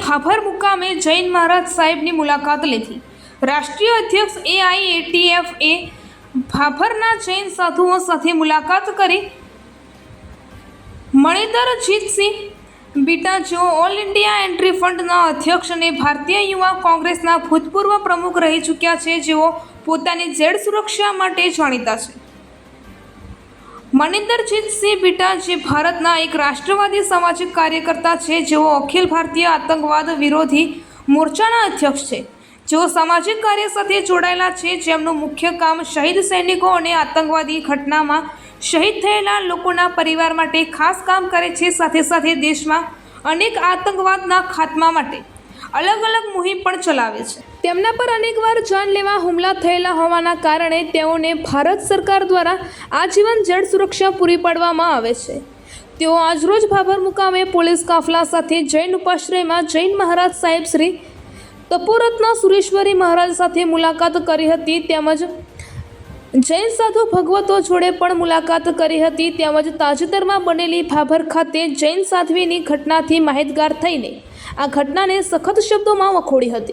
ભાભર મુકામે જૈન મહારાજ સાહેબની મુલાકાત લીધી. રાષ્ટ્રીય અધ્યક્ષ એઆઈએટીએફ એ ભાભરના જૈન સાધુઓ સાથે મુલાકાત કરી. મણિધર જીતસિંહ બીટા જેઓ ઓલ ઇન્ડિયા એન્ટ્રી ફંડના અધ્યક્ષ અને ભારતીય યુવા કોંગ્રેસના ભૂતપૂર્વ પ્રમુખ રહી ચૂક્યા છે, જેઓ પોતાની ઝેડ સુરક્ષા માટે જાણીતા છે. મનિંદરજીતસિંહ બીટા જે ભારતના એક રાષ્ટ્રવાદી સામાજિક કાર્યકર્તા છે, જેઓ અખિલ ભારતીય આતંકવાદ વિરોધી મોરચાના અધ્યક્ષ છે. જેઓ સામાજિક કાર્ય સાથે જોડાયેલા છે, જેમનું મુખ્ય કામ શહીદ સૈનિકો અને આતંકવાદી ઘટનામાં શહીદ થયેલા લોકોના પરિવાર માટે ખાસ કામ કરે છે, સાથે સાથે દેશમાં અનેક આતંકવાદના ખાત્મા માટે. અલગ અલગ મુહિમ પણ ચલાવે છે. તેમના પર અનેકવાર જાનલેવા હુમલા થયેલા હોવાના કારણે તેઓને ભારત સરકાર દ્વારા આજીવન જળ સુરક્ષા પૂરી પાડવામાં આવે છે. તેઓ આજરોજ ભાભર મુકામે પોલીસ કાફલા સાથે જૈન ઉપાશ્રયમાં જૈન મહારાજ સાહેબ શ્રી તપોરત્ન સુરેશ્વરી મહારાજ સાથે મુલાકાત કરી હતી તેમજ જૈન સાધુ ભગવતો જોડે પણ મુલાકાત કરી હતી, તેમજ તાજેતરમાં બનેલી ભાભર ખાતે જૈન સાધ્વીની ઘટનાથી માહિતગાર થઈને આ ઘટનાને સખત શબ્દોમાં વખોડી હતી.